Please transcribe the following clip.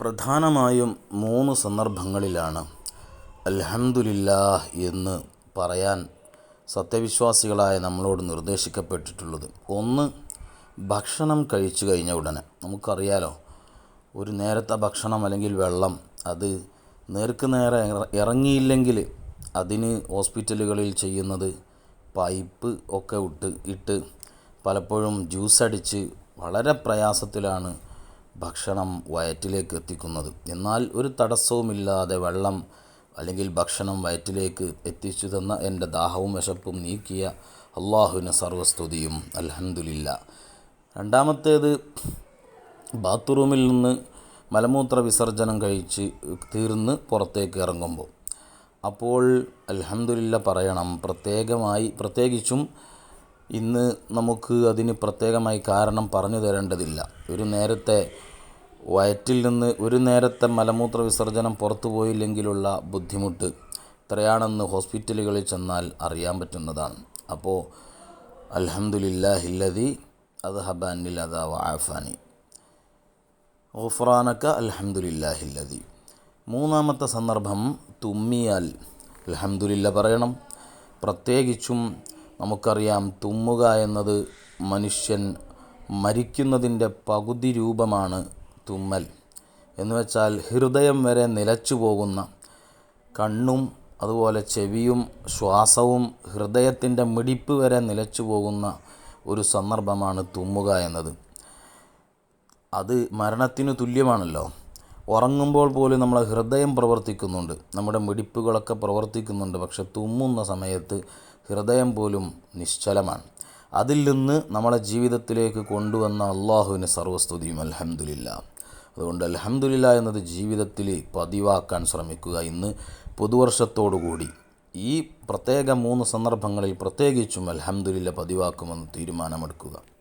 പ്രധാനമായും മൂന്ന് സന്ദർഭങ്ങളിലാണ് അൽഹംദുലില്ലാ എന്ന് പറയാൻ സത്യവിശ്വാസികളായ നമ്മളോട് നിർദ്ദേശിക്കപ്പെട്ടിട്ടുള്ളത്. ഒന്ന് ഭക്ഷണം കഴിച്ചു കഴിഞ്ഞ ഉടനെ. നമുക്കറിയാലോ ഒരു നേരത്തെ ഭക്ഷണം അല്ലെങ്കിൽ വെള്ളം അത് നേർക്ക് നേരെ ഇറങ്ങിയില്ലെങ്കിൽ അതിന് ഹോസ്പിറ്റലുകളിൽ ചെയ്യുന്നത് പൈപ്പ് ഒക്കെ ഇട്ട് ഇട്ട് പലപ്പോഴും ജ്യൂസ് അടിച്ച് വളരെ പ്രയാസത്തിലാണ് ഭക്ഷണം വയറ്റിലേക്ക് എത്തിക്കുന്നത് എന്നാൽ ഒരു തടസ്സവുമില്ലാതെ വെള്ളം അല്ലെങ്കിൽ ഭക്ഷണം വയറ്റിലേക്ക് എത്തിച്ചു തന്ന എന്റെ ദാഹവും വിശപ്പും നീക്കിയ അള്ളാഹുവിന് സർവസ്തുതിയും. അലഹന്ദില്ല രണ്ടാമത്തേത് ബാത്റൂമിൽ നിന്ന് മലമൂത്ര വിസർജനം കഴിച്ച് തീർന്ന് പുറത്തേക്ക് ഇറങ്ങുമ്പോൾ. അപ്പോൾ അലഹന്ദില്ല പറയണം പ്രത്യേകമായി പ്രത്യേകിച്ചും ഇന്ന് നമുക്ക് അതിന് പ്രത്യേകമായി കാരണം പറഞ്ഞു തരേണ്ടതില്ല. ഒരു നേരത്തെ വയറ്റിൽ നിന്ന് ഒരു നേരത്തെ മലമൂത്ര വിസർജനം പുറത്തു പോയില്ലെങ്കിലുള്ള ബുദ്ധിമുട്ട് എത്രയാണെന്ന് ഹോസ്പിറ്റലുകളിൽ ചെന്നാൽ അറിയാൻ പറ്റുന്നതാണ്. അപ്പോൾ അൽഹംദുലില്ലാഹില്ലതി അത് ഹബാനിൽ അതാ വാഫാനി ഗുഫ്രാനക്ക അൽഹംദുലില്ലാഹില്ലതി മൂന്നാമത്തെ സന്ദർഭം തുമ്മിയാൽ അൽഹംദുലില്ല പറയണം. പ്രത്യേകിച്ചും നമുക്കറിയാം തുമ്മുക എന്നത് മനുഷ്യൻ മരിക്കുന്നതിന്റെ പകുതി രൂപമാണ് തുമ്മൽ. എന്ന് വെച്ചാൽ ഹൃദയം വരെ നിലച്ചു പോകുന്ന കണ്ണും അതുപോലെ ചെവിയും ശ്വാസവും ഹൃദയത്തിന്റെ മിടിപ്പ് വരെ നിലച്ചു പോകുന്ന ഒരു സന്ദർഭമാണ് തുമ്മുക എന്നത്. അത് മരണത്തിനു തുല്യമാണല്ലോ. ഉറങ്ങുമ്പോൾ പോലും നമ്മളെ ഹൃദയം പ്രവർത്തിക്കുന്നുണ്ട്. നമ്മുടെ മിടിപ്പുകളൊക്കെ പ്രവർത്തിക്കുന്നുണ്ട്. പക്ഷെ തുമ്മുന്ന സമയത്ത് ഹൃദയം പോലും നിശ്ചലമാണ്. അതിൽ നിന്ന് നമ്മളെ ജീവിതത്തിലേക്ക് കൊണ്ടുവന്ന അള്ളാഹുവിന് സർവസ്തുതിയും അലഹമുല്ല അതുകൊണ്ട് അലഹമുല്ല എന്നത് ജീവിതത്തിൽ പതിവാക്കാൻ ശ്രമിക്കുക ഇന്ന് പുതുവർഷത്തോടുകൂടി ഈ പ്രത്യേക മൂന്ന് സന്ദർഭങ്ങളിൽ പ്രത്യേകിച്ചും അലഹമുല്ല പതിവാക്കുമെന്ന് തീരുമാനമെടുക്കുക.